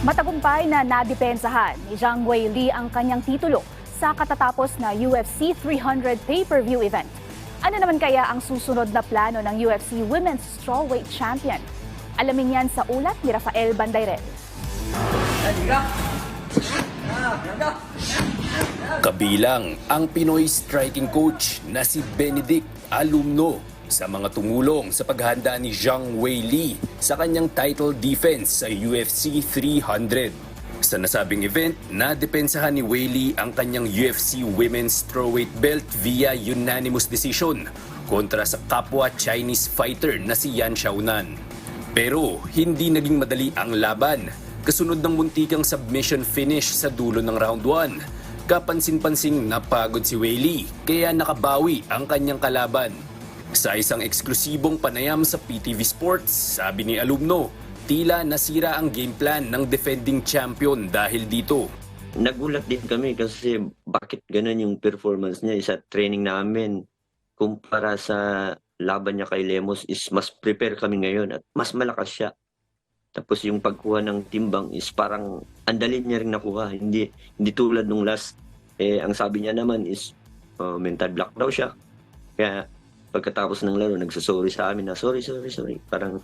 Matagumpay na nadepensahan ni Zhang Weili ang kanyang titulo sa katatapos na UFC 300 pay-per-view event. Ano naman kaya ang susunod na plano ng UFC Women's Strawweight Champion? Alamin yan sa ulat ni Rafael Bandayrel. Kabilang ang Pinoy striking coach na si Benedict Alumno sa mga tumulong sa paghahanda ni Zhang Weili sa kanyang title defense sa UFC 300. Sa nasabing event, nadepensahan ni Weili ang kanyang UFC Women's Strawweight belt via unanimous decision kontra sa kapwa Chinese fighter na si Yan Xiaonan. Pero hindi naging madali ang laban. Kasunod ng muntikang submission finish sa dulo ng round 1. Kapansin-pansing napagod si Weili kaya nakabawi ang kanyang kalaban. Sa isang eksklusibong panayam sa PTV Sports, sabi ni Alumno, tila nasira ang game plan ng defending champion dahil dito. Nagulat din kami kasi bakit ganun yung performance niya sa training namin kumpara sa laban niya kay Lemos is mas prepare kami ngayon at mas malakas siya. Tapos yung pagkuha ng timbang is parang andali niya rin nakuha. Hindi, hindi tulad nung last. Eh, ang sabi niya naman is uh, mental block daw siya. Kaya pagkatapos ng laro, nagsasorry sa amin na sorry, sorry, sorry. Parang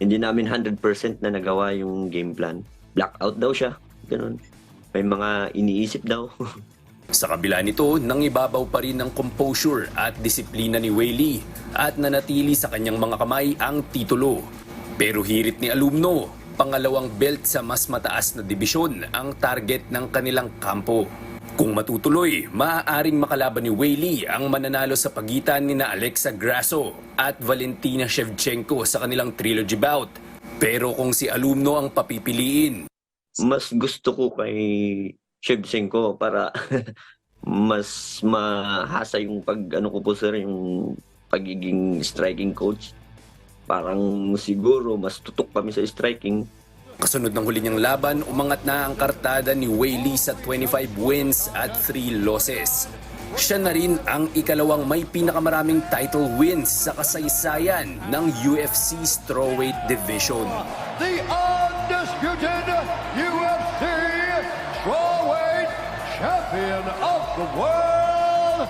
hindi namin 100% na nagawa yung game plan. Blackout daw siya. Ganun. May mga iniisip daw. Sa kabila nito, nangibabaw pa rin ng composure at disiplina ni Weili at nanatili sa kanyang mga kamay ang titulo. Pero hirit ni Alumno, pangalawang belt sa mas mataas na dibisyon ang target ng kanilang kampo. Kung matutuloy, maaaring makalaban ni Weili ang mananalo sa pagitan ni na Alexa Grasso at Valentina Shevchenko sa kanilang trilogy bout. Pero kung si Alumno ang papipiliin, Mas gusto ko kay Shevchenko para mas mahasa yung pag ano ko po sir yung pagiging striking coach. Parang siguro mas tutok kami sa striking. Kasunod ng huli niyang laban, umangat na ang kartada ni Weili sa 25 wins at 3 losses. Siya na rin ang ikalawang may pinakamaraming title wins sa kasaysayan ng UFC Strawweight Division. the undisputed UFC strawweight champion of the world.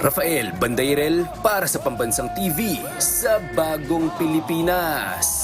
Rafael Bandairel para sa Pambansang TV sa Bagong Pilipinas.